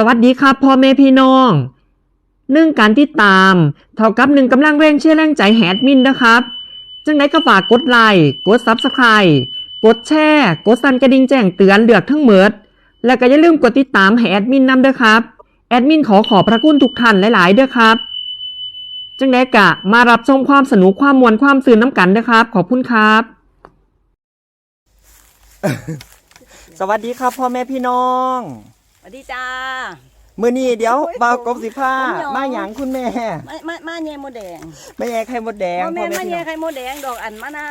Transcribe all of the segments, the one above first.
สวัสดีครับพ่อแม่พี่น้องหนึ่งการติดตาม เท่ากับหนึ่งกำลังแรงเชื่อแรงใจแฮดมินนะครับ จังไดก็ฝากกดไลค์กดซับสไคร b ์กดแชร์กดสั่นกระดิ่งแจ้งเตือนเลือกทั้งเมิดแล้วก็อย่าลืมกดติดตามให้แอดมินนำด้วยครับ แอดมินขอขอบพระคุณทุกท่านหลายๆด้วยครับ จังไดกะมารับชมความสนุกความมวลความสื่นน้ำกันนะครับ ขอบคุณครับ สวัสดีครับพ่อแม่พี่น้อง วัสดีจ้า มื้อนี้เดี๋ยวโอ้ยบ่าวกบสิผ้าผมยอมมาหยังคุณแม่มามามาเย่โมแดงแม่แย่ไข่มดแดงพ่อแม่พ่อมาพี่น้เย่องไข่โมแดงดอกอันมาหน้า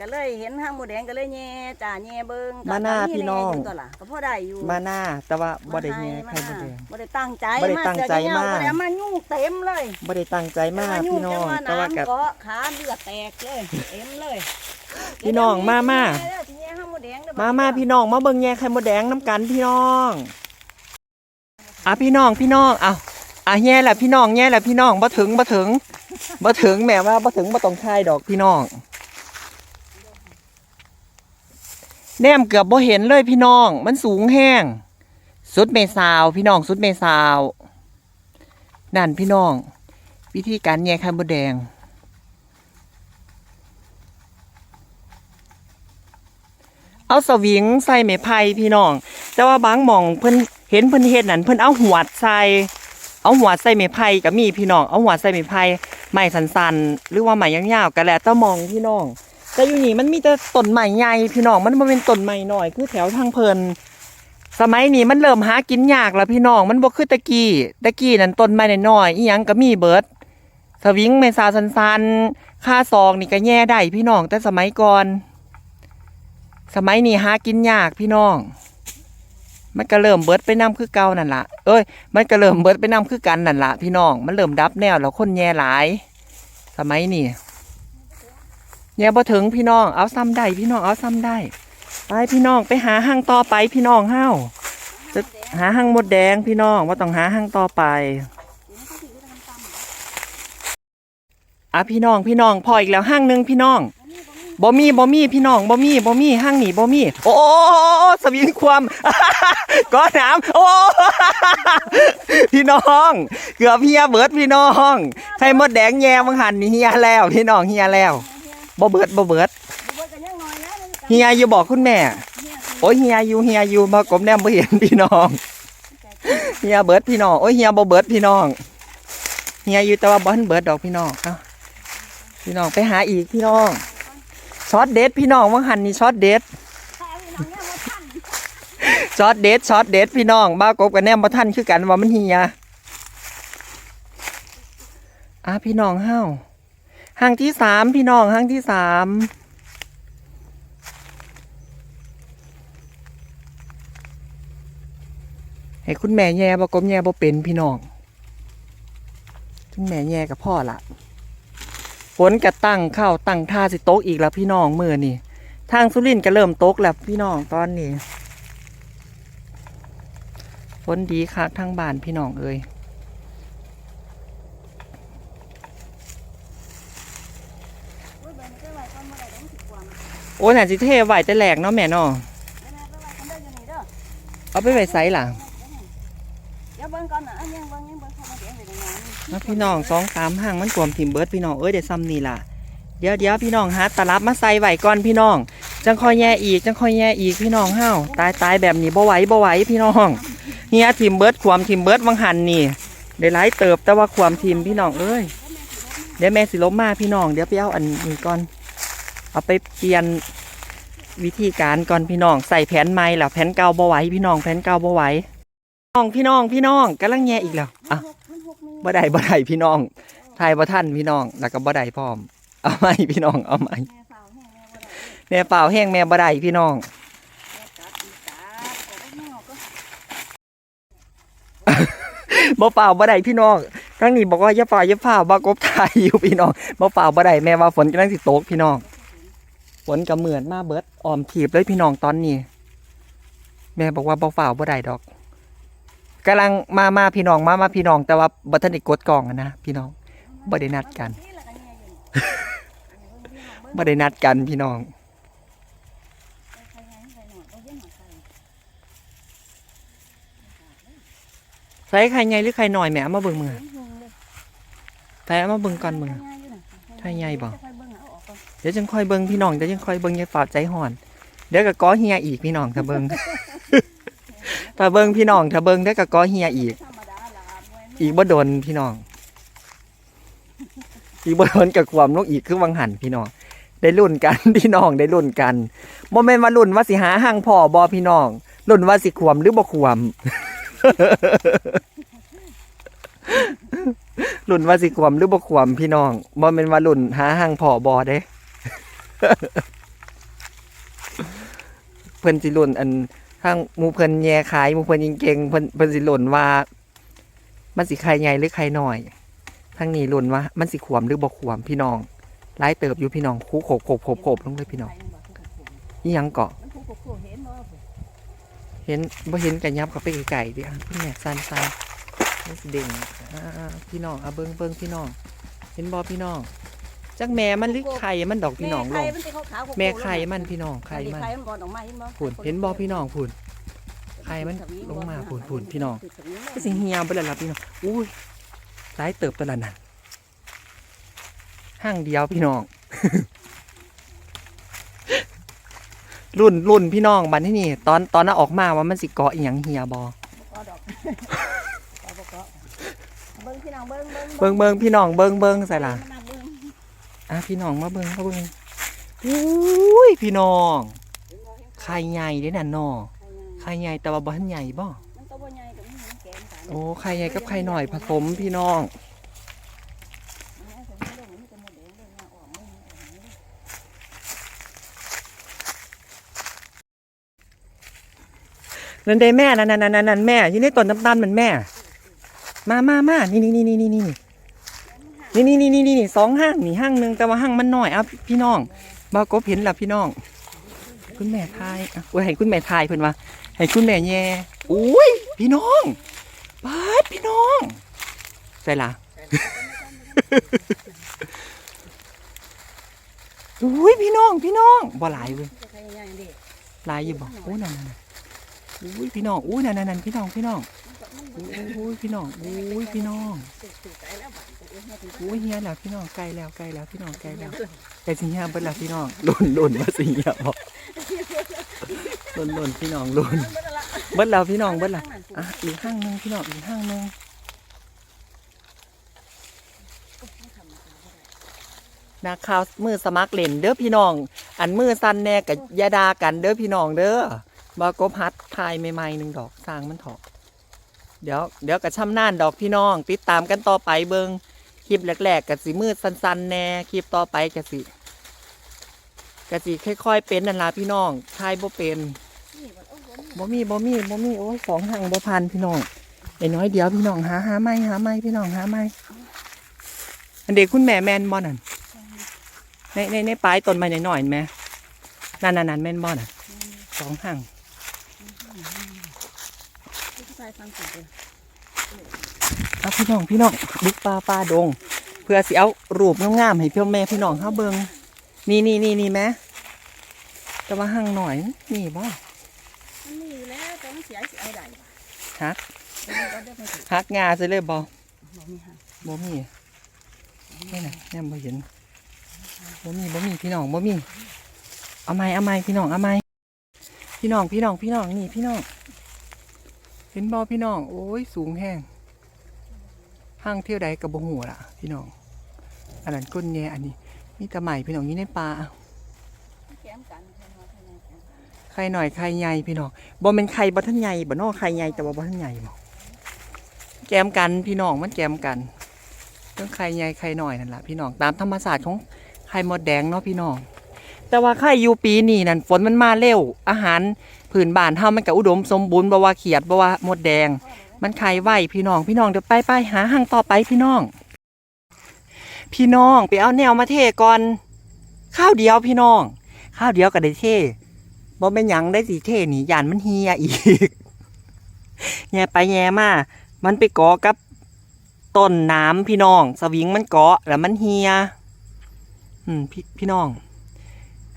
ก็เลยเห็นห้างโมแดงก็เลยเย่จ้าเย่เบิ่งก็มาหน้าก็พี่น้องแยู่ตัวล่ะก็พอได้อยู่มาหน้าแต่ว่าบ่ได้ให้แย่ไข่มดแดง บ่ได้ตั้งใจบ่ได้ตั้งใจมาบ่ได้มายุ่งเต็มเลยบ่ได้ตั้งใจมากยุ่พี่น้องจัแต่ว่าน้ำกับเกาะขาเลือดแตกเลยเต็มเลยพี่น้องมามาเดี๋ยวสิแย่ห้างโมแดงเด้อ มามาพี่น้องมาเบิ่งแย่ไข่มดแดงน้ำกันพี่น้อง อะพี่น้องพี่น้องเอาอะแย่แหละพี่น้องแย่แหละพี่น้องบ่ถึงบ่ถึงบ่ถึงแม่ว่าบ่ถึงบ่ต้องทายดอกพี่น้องแนมเกือบบ่เห็นเลยพี่น้อง มันสูงแห้ง สุดเมซาว พี่น้องสุดเมซาวนั่นพี่น้อง วิธีการแย่ไข่มดแดง เอาสวิงใส่ไม้ไผ่พี่น้อง แต่ว่าบางหม่องเพิ่น เห็นเพิ่นเฮ็ดนั่นเพิ่นเอาหัวใส่เอาหัวใส่ไม้ไผ่ก็มีพี่น้องเอาหัวใส่ไม้ไผ่ไม้สันๆหรือว่าไม้ยาวๆก็แล้วแต่มองพี่น้อง แต่อยู่นี่มันมีแต่ต้นไม้ใหญ่พี่น้องมันบ่เป็นต้นไม้น้อยคือแถวทางเพิ่นสมัยนี้มันเริ่มหากินยากแล้วพี่น้องมันบ่คือตะกี้ตะกี้นั่นต้นไม้น้อยๆอีหยังก็มีเบิดสวิงไม้ซาสันๆค่าซองนี่ก็แย่ได้พี่น้องแต่สมัยก่อน สมัยนี้หากินยากพี่น้อง มันก็เริ่มเบิดไปนํคือเก่านั่นละเอ้ย มันก็เริ่มเบิดไปนํคือกันนั่นละพี่น้อง มันเริ่มดับแนวแล้วคนแย่หลาย สมัยนี้แย่บ่ถึงพี่น้อง เอาซ้ำได้พี่น้อง เอาซ้ำได้ ไปพี่น้องไปหาห้างต่อไปพี่น้องเฮ้าจะหาห้างมดแดงพี่น้องว่าต้องหาห้างต่อไปอะพี่น้องพี่น้องพออีกแล้วห้างหนึ่งพี่น้อง บ่มีบ่มีพี่น้องบ่มีบ่มีห้างหนีบ่มีโอ้โอ้สวิงความก้อนน้ำโอ้พี่น้อง เกือบเฮียเบิดพี่น้องใครมดแดงแย่มังหันเฮียแล้ว พี่น้องเฮียแล้วบ่เบิดบ่เบิดบ่กันยังน้อเฮียอยู่บอกคุณแม่ โอ้ยเฮียอยู่เฮียอยู่มากบแนมบ่เห็นพี่น้องเฮียเบิดพี่น้องโอ้ยเฮียบ่เบิดพี่น้องเฮียอยู่แต่ว่าบ่ทันเบิดดอกพี่น้องเอ้าพี่น้องไปหาอีกพี่น้อง ช็อตเด็ดพี่น้องมังหันนี่ช็อตเด็ดช็อตเด็ดช็อตเด็ดพี่น้องบ้ากบกับแนมบ่ทันคือกันว่ามันเฮียอะพี่น้องเฮ้าห้างที่สามพี่น้องห้างที่สามให้คุณแม่แย่บ่กบแย่บ่เป็นพี่น้องคุณแม่แย่กับพ่อละ ฝนกระตั้งเข้าตั้งท่าสิโตกอีกแล้วพี่น้องมือนี่ทางสุรินทร์ก็เริ่มตกแล้วพี่น้องตอนนี้ฝนดีคักทั้งบ้านพี่น้องเอ้ยโอ้ยน่าสิเทไหวแต่แหลกเนาะแม่เนาะเอาไปไว้ไสล่ะเดี๋ยวเบิ่งก่อนนะอันยังเบิ่งยัง นะพี่น้องสองสามห้างมันกวมทิมเบิร์ดพี่น้องเอ้ยเดี๋ยวซ้ำนี่ล่ะเดี๋ยวเดี๋ยวพี่น้องหาตลับมาใส่ไหวก่อนพี่น้อง จังคอยแย่อีกจังคอยแย่อีกพี่น้องเฮ้าตายตายแบบนี้บ่ไหวบ่ไหวพี่น้องเฮียทิมเบิร์ดความทิมเบิร์ดวังหันนี่ได้หลายเติบแต่ว่าความทิมพี่น้องเอ้ยเดี๋ยวแม่สิลบมาพี่น้องเดี๋ยวไปเอาอันนี้ก่อนเอาไปเปลี่ยนวิธีการก่อนพี่น้องใส่แผ่นใหม่แล้วแผ่นเก่าบ่ไหวพี่น้องแผ่นเก่าบ่ไหวพี่น้องพี่น้องพี่น้องกำลังแย่อีกแล้วอะ บ่ได้บ่ได้พี่น้องทายบ่ท่านพี่น้องแล้วก็บ่ได้พร้อม เอาไหมพี่น้องเอาไหมแม่เปล่าแห้งแม่บ่ได้พี่น้องบ่เปล่าบ่ได้พี่น้องทั้งนี้บอกว่าอย่าเปล่าอย่าเปล่าบ่กบทายอยู่พี่น้องบ่เปล่าบ่ได้แม่ว่าฝนกำลังสิตกพี่น้องฝนก็เหมือนมาเบิดออมถีบเลยพี่น้องตอนนี้ แม่บอกว่าบ่เปล่าบ่ได้ดอก กำลังมามาพี่น้องมามาพี่น้อง แต่ว่าบ่ทันได้กดกล่องอะนะพี่น้องบ่ได้นัดกันบ่ได้นัดกันพี่น้องใส่ไข่ใหญ่หรือไข่น้อยแหม่อมาเบิ่งมือใส่เอามาเบิ่งก่อนมือไข่ใหญ่บ่เดี๋ยวจังค่อยเบิ่งพี่น้องเดี๋ยวจังค่อยเบิ่งย่าฝ่าใจห่อน เดี๋ยวก็ก้อเฮียอีกพี่น้องถ้าเบิ่ง ถ้าเบิ่งพี่น้อง ถ้าเบิ่งเดี๋ยวก็ก้อเฮียอีก อีกบ่โดนพี่น้อง อีกบ่โดนกับความลงอีกคือวังหันพี่น้อง ได้รุ่นกันพี่น้องได้รุ่นกันบ่แม่นว่ารุ่นว่าสิหาห่างพ่อบ่พี่น้องรุ่นว่าสิขวมหรือบ่ขวมรุ่นว่าสิขวมหรือบ่ขวมพี่น้องบ่แม่นว่ารุ่นหาห่างพ่อบ่เด้เพิ่นสิรุ่นอัน ข้างมูเพิ่นแย่ขายมูเพิ่นยิงเก่งเพิ่นเพิ่นสิรุ่นว่า มันสิใครใหญ่หรือใครน้อยทางนี้รุ่นว่า มันสิขวมหรือบ่ขวมพี่น้องหลายเติบอยู่พี่น้องคู่โขบโขบโขบโขบลงเลยพี่น้องอีหยังเกาะเห็นบ่เห็นกันยับกับไปไก่ดิอะพี่แม่ซันซันเด่งพี่น้องอะเบิ่งเบิ่งพี่น้อง เห็นบ่พี่น้อง จักแม่มันหรือไข่มันดอกพี่น้องลงแม่ไข่มันพี่น้องไข่มันไข่มันบอลออกมาเห็นบ่พูนเห็นบ่พี่น้องพูนไข่มันลงมาพูนพูนพี่น้อง ก็สิเหี่ยวไปแล้วล่ะพี่น้องอุ้ยหลายเติบตัวละนั่นห้างเดียวพี่น้อง รุ่นรุ่นพี่น้องบัดที่นี่ ตอนตอนนั้นออกมาว่ามันสิเกาะอีหยังเหี่ยบ่ก็ดอกก็บ่เกาะเบิ่งพี่น้องเบิ่งเบิ่งเบิ่งเบิ่งพี่น้องเบิ่งเบิ่งใส่ล่ะมันน่าเบิ่ง อะพี่น้องมาเบิ่งมาเบิ่งอุ้ยพี่น้องไข่ใหญ่เด้น่ะน้อไข่ใหญ่แต่ว่าบ่ทันใหญ่บ่มันตัวบ่ใหญ่กับมันแกมกันโอ้ไข่ใหญ่กับไข่หน่อยผสมพี่น้องนั่นเด้แม่นั่นนั่นนั่นนั่นแม่อยู่ในต้นน้ำตาลมันแม่ มามามานี่นี่นี่นี่นี่ นี่นี่นี่นี่นี่สองห้างนี่ห้างหนึ่งแต่ว่าห้างมันน้อยอะพี่น้องบากบเห็นล่ะพี่น้อง คุณแม่ทายอะโอ้ยให้คุณแม่ทายเพิ่นว่าให้คุณแม่แย่อุ้ยพี่น้องบาดพี่น้องใส่ละอุ้ยพี่น้องพี่น้องบ่หลายเว้ยไข่ใหลายอยู่บ่โอ้นั่นนั่นนั่นอุ้ยพี่น้องอุ้ยนั่นนั่นนั่นพี่น้องพี่น้องอุ้ยพี่น้องอุ้ยพี่น้อง สุดใจแล้วบาดตัวเองให้ถึงอุ้ยเฮียแล้วพี่น้องใกลแล้วใกลแล้วพี่น้องใกลแล้วใกล้สิเฮียเบิดแล้วพี่น้องลุ่นลุ่นมาสิเฮียบอกลุ่นลุ่นพี่น้องลุ่นเบิดแล้วพี่น้องเบิดแล้วอะอีกห้างหนึงพี่น้องอีกห้างหนึงนักข่าวมือสมัครเล่นเด้อพี่น้อง อันมือสั้นแน่กับยาดากันเด้อพี่น้องเด้อบ่กบฮัดทายใหม่ๆหนึ่งดอกสร้างมันเถอะเดี๋ยวเดี๋ยวกับช่ำน่านดอกพี่น้อง ติดตามกันต่อไปเบิง คลิปแรกๆกะสิมืดสั้นๆแน่คลิปต่อไปกะสิกะสิค่อยๆเป็นนั่นละพี่น้องทายบ่เป็นบ่มีบ่มีบ่มีโอ้ยสองหังบ่พันพี่น้องไอ้น้อยเดียวพี่น้องหาหาไม่หาไม่พี่น้องหาไม่อันเด็กคุณแม่แม่นบ่นั่นในในในปลายต้นไม้หน่อยๆเห็นไหมนั่นนั่นนั่นแม่นบ่น่ะสองหังผู้าง พี่น้องพี่น้องบุกป่าป่าดง เพื่อสิเอารูปงามๆให้พี่แม่พี่น้องเฮาเบิ่งนี่นี่นี่นี่แม่แต่ว่าหังหน่อยนี่บ่มันมีอยู่แล้วแต่มันเสียสิเอาได้ฮักก็ได้ไม่ถูกฮักงาซะเลยบ่บ่มีค่ะบ่มีนี่น่ะแนมบ่เห็นบ่มีบ่มีพี่น้องบ่มีเอาไม้เอาไม้พี่น้องเอาไม้พี่น้องพี่น้องพี่น้องนี่พี่น้องเห็นบ่พี่น้อง โอ้ยสูงแห้ง ห้างเที่ยวใดกับบ่ฮู้ล่ะ พี่น้อง อันนั้นก้นแย่อันนี้มีต่ใหม่พี่น้องยู่ในป่าแกมกันแค่น้อยแค่น้อยแกมกันไข่หน่อยไข่ใหญ่พี่น้องบ่เป็นไข่บ่ทันใหญ่บ่เนอไข่ใหญ่แต่ว่าบ่ทันใหญ่บ่แกมกันพี่น้องมันแกมกันเรื่องไข่ใหญ่ไข่หน่อยนั่นแหละพี่น้องตามธรรมศาสตร์ของไข่มดแดงเนาะพี่น้อง แต่ว่าไข่อยู่ปีนี้นั่นฝนมันมาเร็ว อาหารผืนบ้านเฮามันก็อุดมสมบูรณ์บ่ว่าเขียดบ่ว่ามดแดง มันไข่ไวพี่น้อง พี่น้องเดี๋ยวไปไปหาหางต่อไปพี่น้อง พี่น้องไปเอาแนวมาเทก่อน ข้าวเดียวพี่น้อง ข้าวเดียวก็ได้เทบ่เป็นหยังได้สิเท่นี่ยานมันเฮียอีกแย่ไปแย่มา มันไปเกาะกับต้นน้ำพี่น้อง สวิงมันเกาะแล้วมันเฮีย อืมพี่พี่น้อง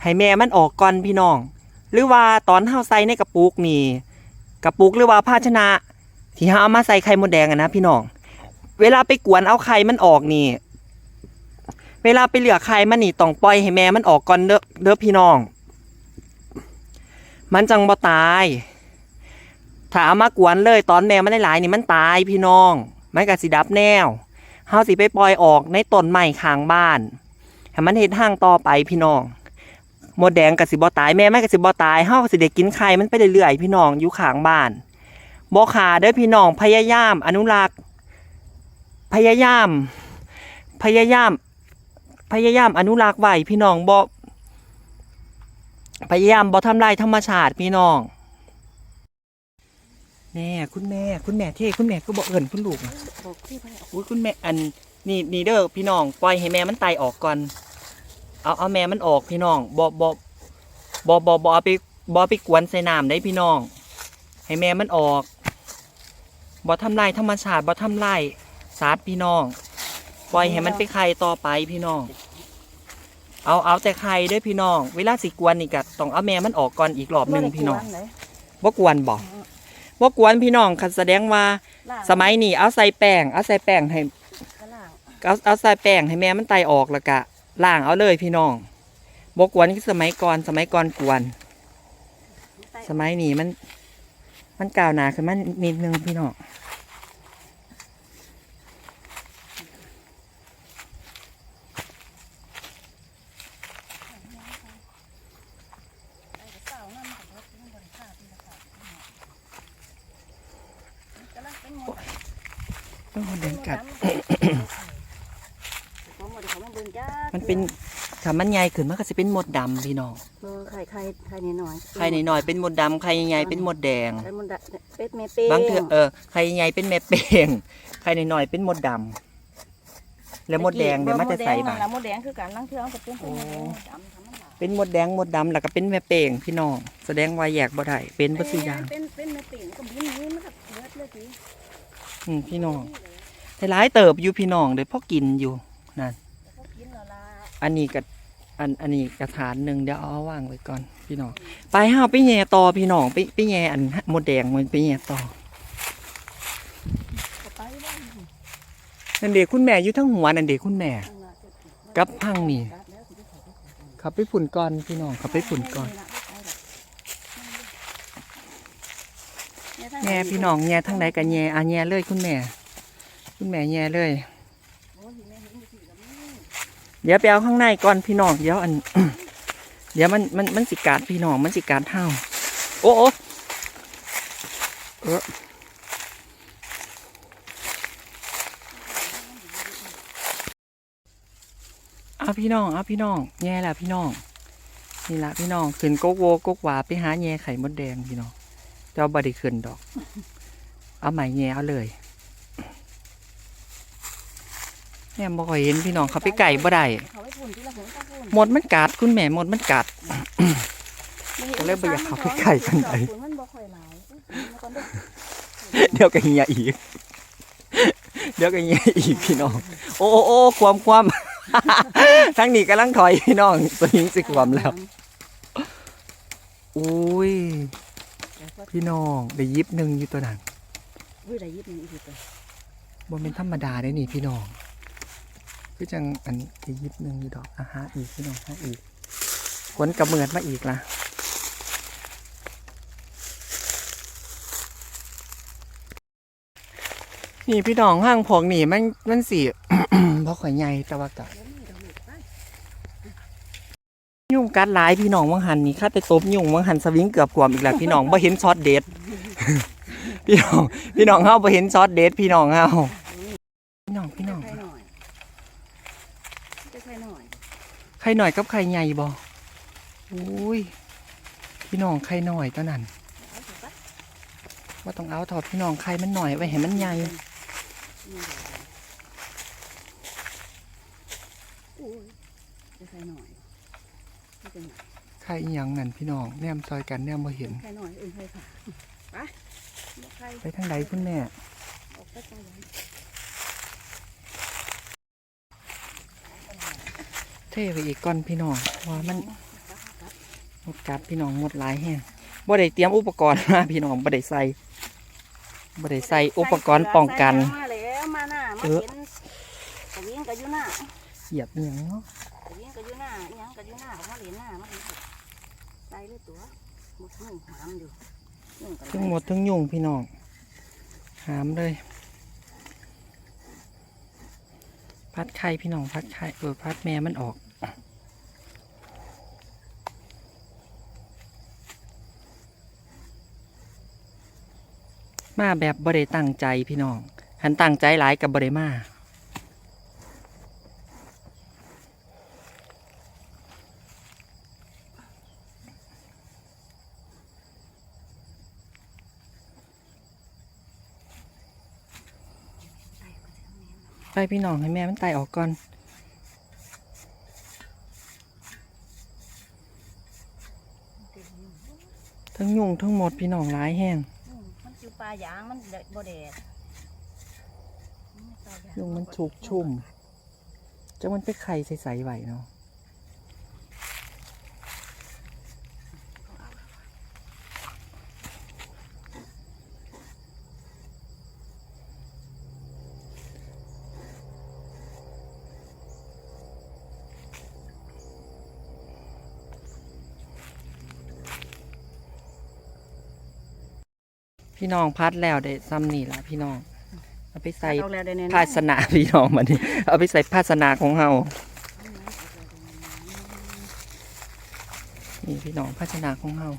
ให้แม่มันออกก่อนพี่น้อง หรือว่าตอนเฮาใส่ในกระปุกนี่ กระปุกหรือว่าภาชนะ ที่เฮาเอามาใส่ไข่มดแดงอะนะพี่น้อง เวลาไปกวนเอาไข่มันออกนี่ เวลาไปเหลือไข่มันนี่ต้องปล่อยให้แม่มันออกก่อนเด้อเด้อพี่น้อง มันจังบ่ตาย ถ้าเอามากวนเลยตอนแม่มันหลายๆนี่มันตายพี่น้อง มันก็สิดับแนวเฮาสิไปปล่อยออกในต้นไม้ข้างบ้านให้มันเฮ็ดห้างต่อไปพี่น้องมดแดงก็สิบ่ตายแม่แมันก็สิบ่ตายเฮาก็สิได้กินไข่มันไปเรื่อยๆพี่น้องอยู่ข้างบ้าน บ่ขาเด้อพี่น้องพยายาม อนุรักษ์ พยายาม พยายาม พยายามอนุรักษ์ไว้พี่น้องบ่พยายามบ่ทำลายธรรมชาติพี่น้องแม่คุณแม่ คุณแม่เท่คุณแม่ก็บ่เอิ้นคุณลูกบอกที่ไปอุ้ยคุณแม่อันนี่นี่เด้อพี่น้องปล่อยให้แม่มันไตออกก่อน เอาเอาแม่มันออกพี่น้องบ่บ่บ่บ่บ่เอาไปบอไปกวนใส่น้ำได้พี่น้อง ให้แม่มันออก บ่ทำลายธรรมชาติบ่ทำลายสัตว์พี่น้อง ปล่อยให้มันไปไข่ต่อไปพี่น้อง เอาเอาแต่ไข่เด้อพี่น้อง เวลาสิกวนนี่ก็ต้องเอาแม่มันออกก่อนอีกรอบหนึงพี่น้องบ่ได้กวนเลยบ่กวนบ่บ่กวนพี่น้องคันแสดงว่าล่างสมัยนี้เอาใส่แป้งเอาใส่แป้งให้ก็ล่างเอาเอาใส่แป้งให้แม่มันไตออกแล้วก็ล้างเอาเลยพี่น้องบกวนคือสมัยก่อนสมัยก่อนกวน สมัยนี้มัน มันกาวหนาขึ้นมานิดนึงพี่น้องกำลังเป็นหมดต้องเดินกับ มันเป็น ถ้ามันใหญ่ขึ้นมันก็จะเป็นหมดดำพี่น้องเออไข่ไข่ไข่น้อยๆไข่น้อยๆเป็นหมดดำไข่ใหญ่ๆเป็นหมดแดง ไข่มดดำเป็ดแม่เป้งบางเถื่อเออไข่ใหญ่เป็นแม่เป้งไข่น้อยๆเป็นหมดดำแล้วหมดแดงเดี๋ยวมันจะใส่บ่บาแล้วมดแดงคือการล้างเทืองก็เป็นเป็นดำธรรมดาเป็นหมดแดงหมดดำแล้วก็เป็นแม่เป้งพี่น้องแสดงว่าแยกบ่ได้เป็นบ่สิอย่างเป็นเป็นแม่เป้งก็บินนี้มันก็เบิดเลยสิอืมพี่น้อง หลายๆเติบอยู่พี่น้องเดี๋ยวพ่อกินอยู่นั่นเขากินแล้วล่ะ อันนี้กับอันอันนี้กระถานหนึ่งเดี๋ยวเอาว่างไว้ก่อนพี่น้องไปห้าไปแย่ต่อพี่น้องไปไปแย่อันหมดแดงมันไปแย่ต่อนั่นเด็กคุณแม่อยู่ทั้งหัวนั่นเด็กคุณแม่กับพังนี่ขับไปฝุ่นก่อนพี่น้องขับไปฝุ่นก่อนแย่พี่น้องแย่ทั้งไหนกันแย่อะแย่เลยคุณแม่ คุณแม่แย่เลย เดี๋ยวไปเอาข้างในก่อนพี่น้องเดี๋ยวอัน เดี๋ยวมันมันมันสิกาดพี่น้องมันสิกาดเท่าโอ้โอเออเอาพี่น้องเอาพี่น้องแย่ละพี่น้องนี่ละพี่น้องขึ้นกกโวกกหวาไปหาแย่ไข่มดแดงพี่น้องเจ้าบดิขึ้นดอก เอาใหม่แย่เอาเลย แม่บ่ค่อยเห็นพี่น้องเขาไปไก่บ่ได้เขาไปฝุ่นที่ละผมก็ฝุ่นหมดมันกัดคุณแม่หมดมันกัดก็เลยบ่อยากเข้าไปใกล้กันไหนฝุ่นมันบ่ค่อยหลายฝุ่นมันก็ได้เดี๋ยวก็เฮียอีก เดี๋ยวก็เฮียอีกพี่น้องโอ้โอ้โอ้ความความทั้งนี้กำลังถอยพี่น้องสวิงสิความแล้วอุ้ยพี่น้องได้ยิบหนึ่งอยู่ตัวนั้นอุ้ยได้ยิบนี่อีกตัวบนเป็นธรรมดาได้นี่พี่น้อง คือจังอันได้ยิบหนึ่งอยู่ดอกอาหาอีกพี่น้องหาอีกขนกระเมือดมาอีกละนี่พี่น้องห้างพองนี่มันมันสีเพราะข่อยใหญ่แต่ว่ากับยุ่งกัดหลายพี่น้องวังหันนี่ข้าไปตบยุ่งวังหันสวิงเกือบกวมอีกแล้วพี่น้องบ่เห็นช็อตเด็ดพี่น้องพี่น้องเฮาบ่เห็นช็อตเด็ดพี่น้องเฮาพี่น้องพี่น้อง ไข่หน่อยจะไข่หน่อย ไข่หน่อยกับไข่ใหญ่บ่อุ้ยพี่น้องไข่หน่อยตอนนั้นว่าต้องเอาถอดพี่น้องไข่มันหน่อยไว้ให้มันใหญ่อุ้ยจะไข่หน่อยจะไข่หน่อยไข่อีหยังนั่นพี่น้องแนมซอยกันแนมบ่เห็นไข่หน่อยเอ้ยไข่ผ่าไปบอกไข่ไปทางใดคุณแม่ ออกไปไกลเลย เท่ไปอีกก่อนพี่น้องว่ามันหมดกัดพี่น้องหมดหลายแห้งบ่ได้เตรียมอุปกรณ์มาพี่น้องบ่ได้ใส่บ่ได้ใส่อุปกรณ์ป้องกันใส่มาแล้วมาหน้ามาเออเห็นกระวิ่งกระยุหน้าเหยียบอหยังเนาะกระวิ่งกระยุหน้าอิหยังกระยุหน้าออกมาเหรียญหน้ามาเห็นใส่เลยตัวหมดหนึ่งหามอยู่หนึ่งกระทั้งหมดทั้งยุงพี่น้องหามเลย พัดไข่พี่น้องพัดไข่เออพัดแม่มันออก มาแบบบริตั้งใจพี่น้องหันตั้งใจหลายกับบริมา ไปพี่น้องให้แม่มันไตออกก่อน ทั้งยุงทั้งหมดพี่น้องร้ายแห้งอืมมันอยู่ปลายางมันเดดบ่แดดอืปลายางยุงมันชุกชุ่มจะมันไปไข่ใสๆไหวเนาะ พี่น้องพัดแล้วได้ซ้ำนี่ละพี่น้อง เอาไปใส่เอาแล้วได้แน่ๆ ภาชนะพี่น้องมาดิเอาไปใส่ภาชนะของเฮานี่พี่น้องภาชนะของเฮา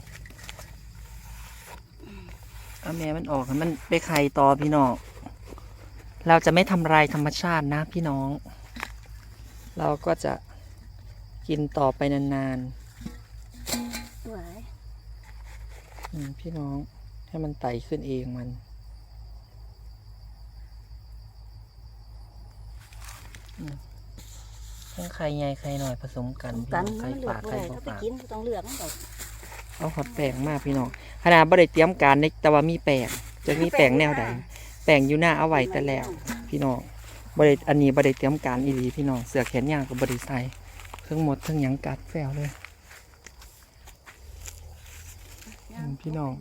เอาแม่มันออกให้มันไปไข่ต่อพี่น้อง เราจะไม่ทำลายธรรมชาตินะพี่น้อง เราก็จะกินต่อไปนานสวยๆอืมพี่น้อง ให้มันไต่ขึ้นเองมัน ทั้งไข่ใหญ่ไข่หน่อยผสมกันพี่กัน้นองไข่มันเลือปากกบ่ไข่ได้บ่ถ้าไปปากกินก็ต้องเลือกมันดอกเอาขอดแป้งมากพี่น้องขนาดบ่ได้เตรียมการในแต่ว่ามีแป้งจะมีแป้งแนวใดแป้งอยู่หน้าเอาไว้แต่แล้ว พี่น้องบ่ได้อันนี้บ่ได้เตรียมการอีหลีพี่น้อง เสื้อแขนยาวก็บ่ได้ใส่เครื่องหมดเครื่องหยังกัดแฝวเลย อืมพี่น้อง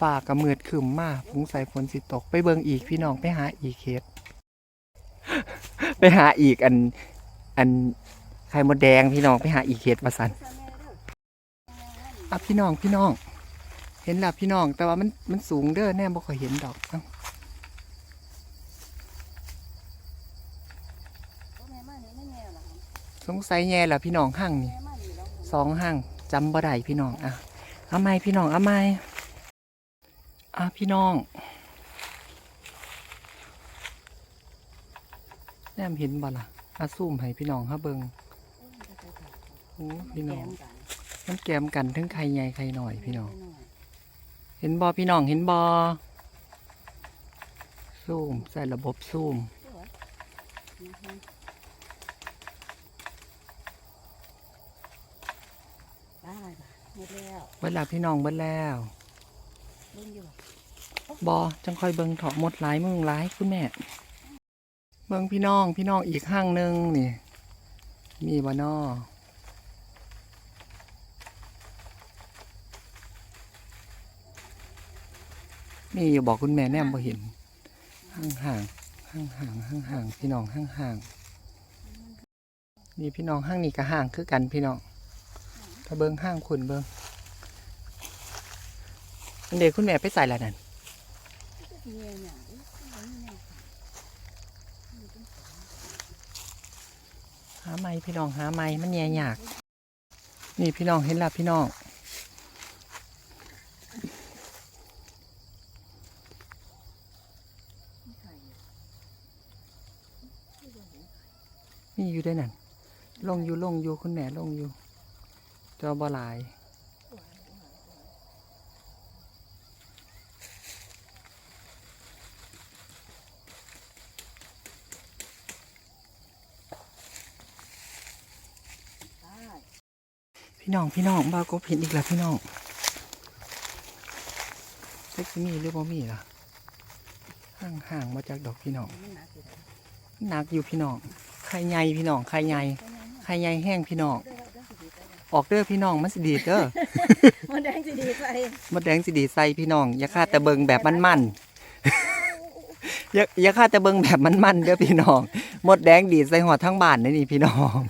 ฟ้าก็มืดครึมมากสงสัยฝนสิตก ไปเบิ่งอีกพี่น้องไปหาอีกเฮ็ดไปหาอีกอัน อันไข่มดแดงพี่น้องไปหาอีกเฮ็ดว่าซั่นอะพี่น้องพี่น้อง เห็นล้วพี่น้อง แต่ว่ามันมันสูงเด้อแน่บ่ค่อยเห็นดอกเอ้าสงสัยแย่ล้วพี่น้องห้างนี่สองห้างจำบ่ได้พี่น้องอะเอาไหมพี่น้องเอาไหม อะพี่น้องแนมเห็นบ่ล่ะอาซูมให้พี่น้องฮะเบิงโอ้พี่น้องมันแกมกันทั้งใครใหญ่ใครหน่อยพี่น้อง เห็นบอพี่น้องเห็นบอซูมใส่ระบบซูมได้หมดแล้วเบิดแล้วพี่น้องเบิดแล้วเบอจังคอยเบิงเถาะหมดหลายมึงหลายคุณแม่ เบิงพี่น้องพี่น้องอีกห้างหนึ่งนี่ มีบอนอนี่อย่าบอกคุณแม่แนมบ่เห็นห่างห่างห่างห่างห่างห่างพี่น้องห่างห่างนี่พี่น้องห้างนี่ก็ห่างคือกันพี่น้องถ้าเบิ้งห้างคุณเบิ้ง อันเด็กคุณแม่ไปใส่ละนั่นเนี่ยเนี่ยเอ้ยเอาเนี่ยหาไม้พี่น้องหาไม้มันแย่ยาก นี่พี่น้องเห็นล้วพี่น้องนี่อยู่ได้นั่นลงอยู่ลงอยู่คุณแม่ลงอยู่เจอบ่หลาย พี่น้องพี่น้องบ้าวก็เห็นอีกแล้วพี่น้องเซ็กซี่มีหรือบ่มีล่ะห่างห่างมาจากดอกพี่น้องมันหนักอยู่หนักอยู่พี่น้องไข่ใหญ่พี่น้องไข่ใหญ่ไข่ใหญ่แห้งพี่น้องออกเด้อพี่น้องมันสิดีดเด้อมันแดงสิดีใส่มดแดงสิดีใส่พี่น้องอย่าคาดแต่เบิงแบบมันอย่าอย่าค่าแต่เบิ่งแบบมันๆเด้อพี่น้องหมดแดงดีดใส่หัวทั้งบ้านเลยนี่พี่น้อง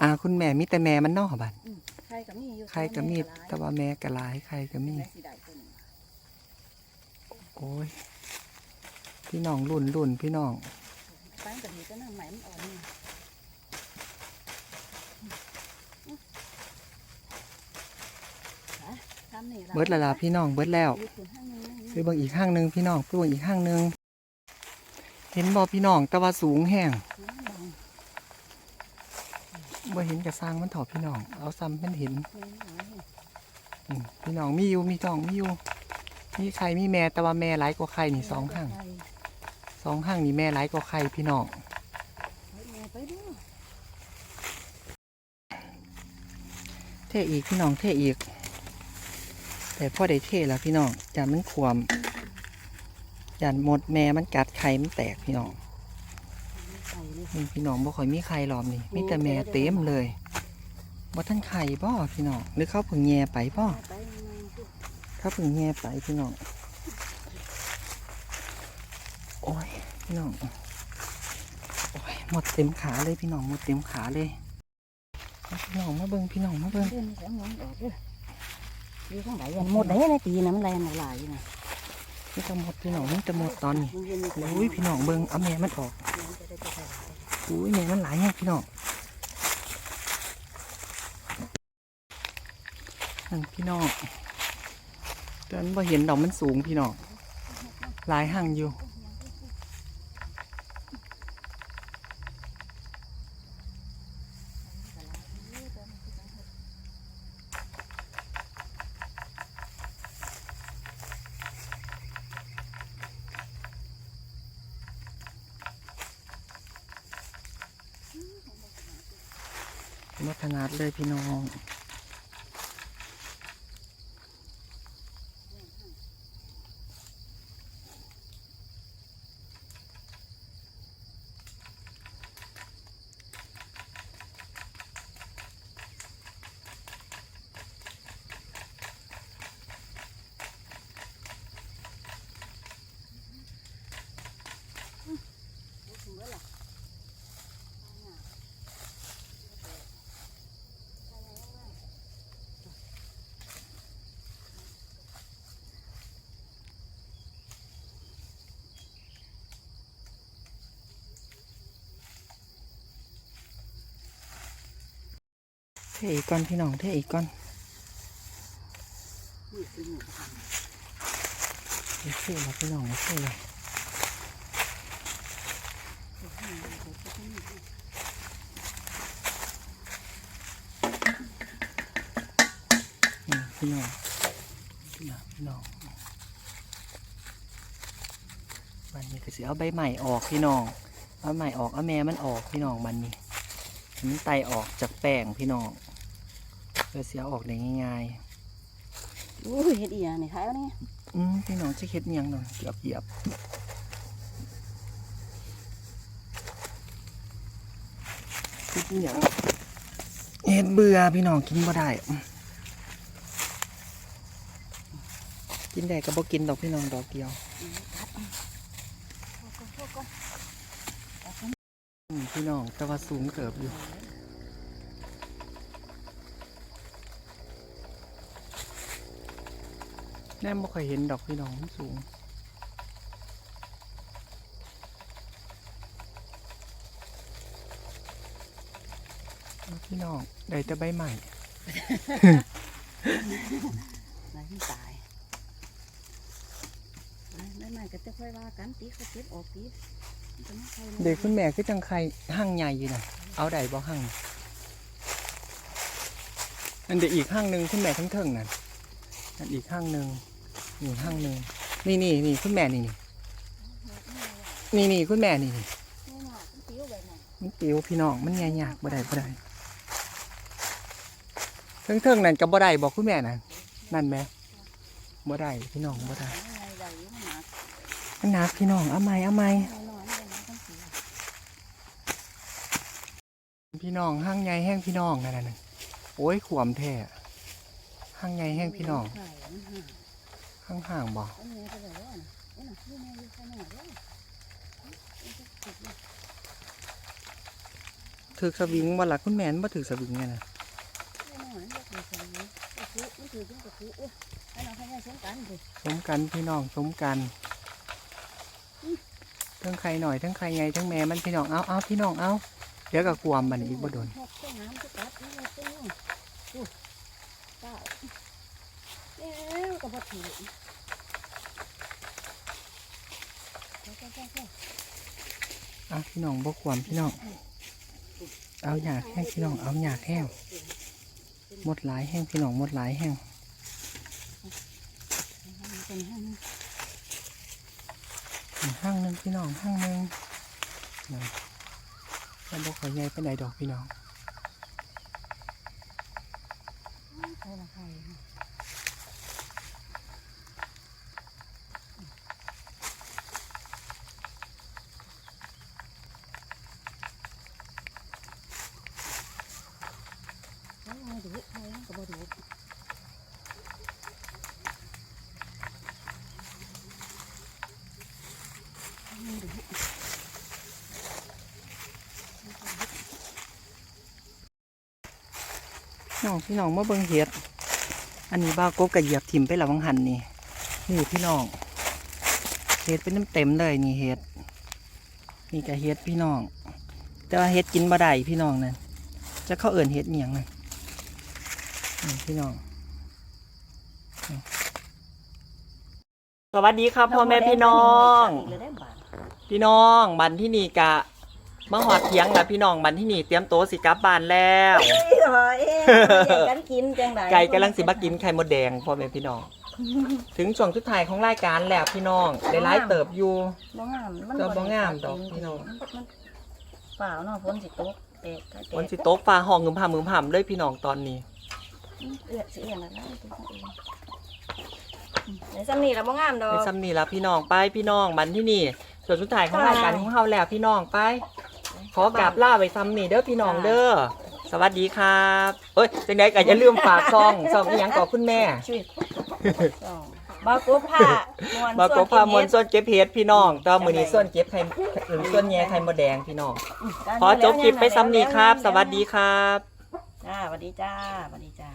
อ่าคุณแม่มีแต่แม่มันเนอกบ้านใครก็มีอยู่ใครก็มีแต่ว่าแม่ก็หลายใครก็มีแม่สิได้ตัวหนึ่งโอ้ยพี่น้องรุ่นรุ่นพี่น้องไปกับนี่ก็น้ำใหม่มันอ่อนนี่ทำนี่เบิดและล่ะพี่น้องเบิดแล้วอยู่ขึ้นห้างหนึงนะไปเบิ่งอีกข้างหนึงพี่น้องไปเบิ่งอีกข้างหนึงเห็นบ่พี่น้องแต่ว่าสูงแห้งน้ำ บ่เห็นกระสร้างมันถอดพี่น้อง เอาซ้ำเป็นเห็นอืมพี่น้องมีอยู่มีน้องมีอยู่มีใครมีแม่แต่ว่าแม่หลายกว่าใครนี่สองข้างสองข้างนี่แม่หลายกว่าใครพี่น้องเทอีกพี่น้องเทอีก แต่พ่อได้เทแล้วพี่น้องจานมันขวมจานหมดแม่มันกัดไข่มันแตกพี่น้อง นี่พี่น้องบ่ค่อยมีไข่หรอมนี่มีแต่แม่เต็มเลยบ่ท่านไข่บ่พี่น้องหรือเขาเพิ่งแย่ไปบ่ไปมันคือเขาเพิ่งแย่ไปพี่น้องโอ้ยพี่น้องโอ้ยหมดเต็มขาเลยพี่น้องหมดเต็มขาเลยมาพี่น้องมาเบิ่งพี่น้องมาเบิ่งเดินแสงมันออกเด้ออยู่ข้างไหนอันหมดไหนในตีนะมันแรงหลายอยู่นะนี่จะหมดพี่น้องนี่จะหมดตอนนี้มันเย็นอยู่อุ้ยพี่น้องเบิ่งเอาแม่มันออก อุ้ยแม่มันหลายแห้งพี่น้องนั่นพี่น้องตอนบ่เห็นดอกมันสูงพี่น้องหลายห่างอยู่ มัถนัดเลย พี่น้อง เทอีกก่อนพี่น้องเทอีกก่อนนี่คือหนูทเทแล้วพี่น้องเทเลยพี่น้องพี่น้องพี่น้องวันนี้ก็สิเอาใบใหม่ออกพี่น้องเอาใหม่ออกเอาแม่มันออกพี่น้องมันนี่ ให้มันไตออกจากแป้งพี่น้องเพื่อเสียออกได้ง่ายๆำอุ้ยเฮ็ดอีหยังนี่ขายเอานี่อืมพี่น้องจะเฮ็ดอิหยังหน่อยเหยียบเหยียบเฮ็ดอิหยังเฮ็ดเบื่อพี่น้องกินบ่ได้อืมกินได้ก็บ่กินดอกพี่น้องดอกเดียวอืม พี่น้องแต่ว่าสูงเกิบอยู่แน่บ่เคยเห็นดอกพี่น้องสูง พี่น้องได้แต่ใบใหม่ไหนมันตายไม่ไม่ก็จะค่อยว่ากันตีเขาเก็บออกตี เด็กคุณแม่คือจังใครห้างใหญ่อยู่นะเอาได้บ่ห้างอันเด็กอีกห้างหนึ่งคุณแม่ทั้งเทิงนั่นอันอีกห้างหนึ่งนี่ห้างหนึ่งนี่นี่นี่คุณแม่นี่นี่นี่นี่คุณแม่นี่นี่มันติ้วแบบนั้นมันปิวพี่น้องมันใหญ่ยากบ่ได้บ่ได้เทิงเทิงนั่นกับบ่ได้บอกคุณแม่นั่นนั่นแหม่บ่ได้พี่น้องบ่ได้มันหนักพี่น้องเอาไหมเอาไหม น้อยๆเลยนะต้องตี พี่น้องห้างใหญ่แห้งพี่น้องนั่นน่ะโอ้ยขวมแท้ห้างใหญ่แห้งพี่น้องห้างห่างบ่เอาเนื้อไปเลยว่าน่ะนี่น่ะนี่แม่อยู่ข้างหน้าเด้อถือสวิงบ่ล่ะคุณแม่นบ่ถือสวิงไงน่ะข้างหน้ามันบ่ถือกันเลยกระทุมันะทุเอ้ยให้น้องให้แม่สงกันดิสมกันพี่น้องสมกันทั้งใครหน่อยทั้งใครไงทั้งแม่มันพี่น้องเอาเอาพี่น้องเอา เดี๋ยวก็ความมันอีกบ่โดนเส้นน้ำจะกัดนี่เลยเส้นนู่นอู้เก้าเอ้ยก็บ่ถือเจ้าพี่น้องบ่ความพี่น้อง เอาหยากแห้งพี่น้อง เอาหยากแห้งหมดหลายแห้งพี่น้องหมดหลายแห้งห้างหนึงพี่น้องห้างหนึงนะ แล้วบ่ขอยใหญ่ไปไหนใดดอกพี่น้อง ใครละใครเขาเอาดูเขาก็บ่ดูดู น้องพี่น้องมาเบิ่งเห็ด อันนี้บ้าวกบกระเหยียบถิ่มไปและวังหันนี่นี่พี่น้องเห็ดเป็นน้ำเต็มเลยนี่เห็ดนี่กระเห็ดพี่น้อง แต่ว่าเห็ดกินบ่ได้พี่น้องนั่นจะเข้าเอิ่นเห็ดเมียงนั่นนี่พี่น้องสวัสดีครับพ่อแม่พี่น้อง พี่น้องบันที่นี่กะ มาหอดเถียงแล้วพี่น้องบันที่นี่เตรียมโต๊ะสิกลับบ้านแล้วเอ้ยเหรอเอ้ยกันกินจังไดไก่กำลังสิมากินไข่มดแดงพ่อแม่พี่น้อง ถึงช่วงสุดท้ายของรายการแล้วพี่น้องได้ไล่เติบอยู่บ่งามมันก็บ่งามดอกพี่น้องมันเปล่าเนาะฝนสิตกแตกก็แตกวันสิโต๊ะฟ้าห้องงึมผามงึมผามเลยพี่น้องตอนนี้เอื้อสิเอื้อละลายตัวเองในซ้ำนี่ละบ่งามดอในซ้ำนี่ละพี่น้องไปพี่น้องบันที่นี่ส่วนสุดท้ายของรายการของเฮาแล้วพี่น้องไป อกราบล่าไปซ้ำนี่เด้อพี่น้องเด้อสวัสดีครับเอ้ยจังไดก็อย่าลืมฝากซองซองอีหยังก่อคุณแม่ช่วยสองบากบผ้ามวนมากบพามนส่วนเก็บเห็ดพี่น้องตอนมื้อนี้ส่วนเก็บไข่อื่นส่วนแย่ไข่มดแดงพี่น้องขอจบคลิปไปซ้ำนี้ครับ สวัสดีครับจ้าสวัสดีจ้าสวัสดีจ้า